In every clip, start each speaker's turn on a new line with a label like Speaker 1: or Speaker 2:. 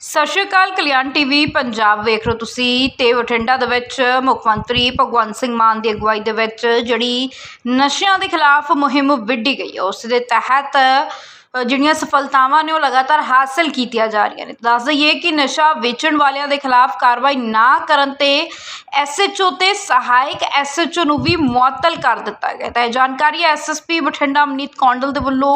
Speaker 1: ਸਤਿ ਸ਼੍ਰੀ ਅਕਾਲ, ਕਲਿਆਣ ਟੀਵੀ, ਪੰਜਾਬ ਵੇਖ ਰਹੇ ਹੋ ਤੁਸੀਂ ਤੇ ਬਠਿੰਡਾ ਦੇ ਵਿੱਚ ਮੁੱਖ ਮੰਤਰੀ ਭਗਵੰਤ ਸਿੰਘ ਮਾਨ ਦੀ ਅਗਵਾਈ ਦੇ ਵਿੱਚ ਜਿਹੜੀ ਨਸ਼ਿਆਂ ਦੇ ਖਿਲਾਫ ਮੁਹਿੰਮ ਵਿੱਢੀ ਗਈ ਹੈ, ਉਸ ਦੇ ਤਹਿਤ ਜਿਹੜੀਆਂ ਸਫਲਤਾਵਾਂ ਨੇ ਉਹ ਲਗਾਤਾਰ ਹਾਸਲ ਕੀਤੀਆਂ ਜਾ ਰਹੀਆਂ ਨੇ। ਦੱਸ ਦਈਏ ਕਿ ਨਸ਼ਾ ਵੇਚਣ ਵਾਲਿਆਂ ਦੇ ਖਿਲਾਫ ਕਾਰਵਾਈ ਨਾ ਕਰਨ ਤੇ ਐਸਐਚਓ ਤੇ ਸਹਾਇਕ ਐਸਐਚਓ ਨੂੰ ਵੀ ਮੁਅੱਤਲ ਕਰ ਦਿੱਤਾ ਗਿਆ ਤਾਂ ਇਹ ਜਾਣਕਾਰੀ ਐਸਐਸਪੀ ਬਠਿੰਡਾ ਅਮਨੀਤ ਕੌਂਡਲ ਦੇ ਵੱਲੋਂ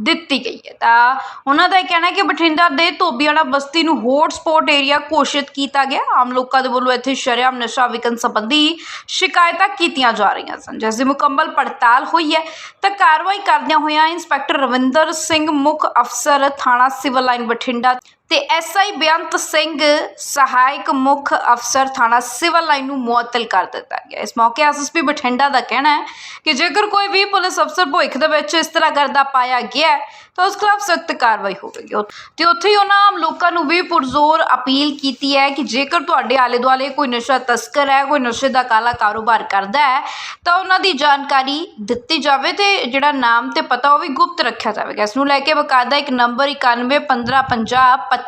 Speaker 1: ਦਿੱਤੀ ਗਈ ਹੈ। ਤਾਂ ਉਹਨਾਂ ਦਾ ਇਹ ਕਹਿਣਾ ਹੈ ਕਿ ਬਠਿੰਡਾ ਦੇ ਧੋਬੀਆਣਾ ਬਸਤੀ ਨੂੰ ਹੌਟ ਸਪੌਟ ਏਰੀਆ ਘੋਸ਼ਿਤ ਕੀਤਾ ਗਿਆ। ਆਮ ਲੋਕਾਂ ਦੇ ਵੱਲੋਂ ਇੱਥੇ ਸ਼ਰੇਆਮ ਨਸ਼ਾ ਵਿਕਣ ਸੰਬੰਧੀ ਸ਼ਿਕਾਇਤਾਂ ਕੀਤੀਆਂ ਜਾ ਰਹੀਆਂ ਸਨ, ਜਿਸ ਦੀ ਮੁਕੰਮਲ ਪੜਤਾਲ ਹੋਈ ਹੈ। ਤਾਂ ਕਾਰਵਾਈ ਕਰਦਿਆਂ ਹੋਇਆਂ ਇੰਸਪੈਕਟਰ ਰਵਿੰਦਰ ਸਿੰਘ ਮੁੱਖ ਅਫਸਰ ਥਾਣਾ ਸਿਵਲ ਲਾਈਨ ਬਠਿੰਡਾ ਤੇ ਐਸਆਈ ਬੇਅੰਤ ਸਿੰਘ, ਸਹਾਇਕ ਮੁੱਖ ਅਫਸਰ ਥਾਣਾ ਸਿਵਲ ਲਾਈਨ ਨੂੰ ਮੁਅੱਤਲ ਕਰ ਦਿੱਤਾ ਗਿਆ। ਇਸ ਮੌਕੇ ਐਸਐਸਪੀ ਬਠਿੰਡਾ ਦਾ ਕਹਿਣਾ ਹੈ ਕਿ ਜੇਕਰ ਕੋਈ ਵੀ ਪੁਲਿਸ ਅਫਸਰ ਭੁੱਖ ਦੇ ਵਿੱਚ ਇਸ ਤਰ੍ਹਾਂ ਕਰਦਾ ਪਾਇਆ ਗਿਆ ਤਾਂ ਉਸ ਖਿਲਾਫ ਸਖਤ ਕਾਰਵਾਈ ਹੋਵੇਗੀ। ਉ- ਤੇ ਉੱਥੇ ਹੀ ਉਹਨਾਂ ਆਮ ਲੋਕਾਂ ਨੂੰ ਵੀ ਪੁਰਜ਼ੋਰ ਅਪੀਲ ਕੀਤੀ ਹੈ ਕਿ ਜੇਕਰ ਤੁਹਾਡੇ ਆਲੇ ਦੁਆਲੇ ਕੋਈ ਨਸ਼ਾ ਤਸਕਰ ਹੈ, ਕੋਈ ਨਸ਼ੇ ਦਾ ਕਾਲਾ ਕਾਰੋਬਾਰ ਕਰਦਾ ਹੈ, ਤਾਂ ਉਹਨਾਂ ਦੀ ਜਾਣਕਾਰੀ ਦਿੱਤੀ ਜਾਵੇ ਤੇ ਜਿਹੜਾ ਨਾਮ ਤੇ ਪਤਾ ਉਹ ਵੀ ਗੁਪਤ ਰੱਖਿਆ ਜਾਵੇਗਾ। ਇਸ ਨੂੰ ਲੈ ਕੇ ਬਕਾਇਦਾ ਇੱਕ ਨੰਬਰ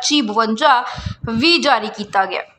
Speaker 1: 9115502552 ਵੀ ਜਾਰੀ ਕੀਤਾ ਗਿਆ।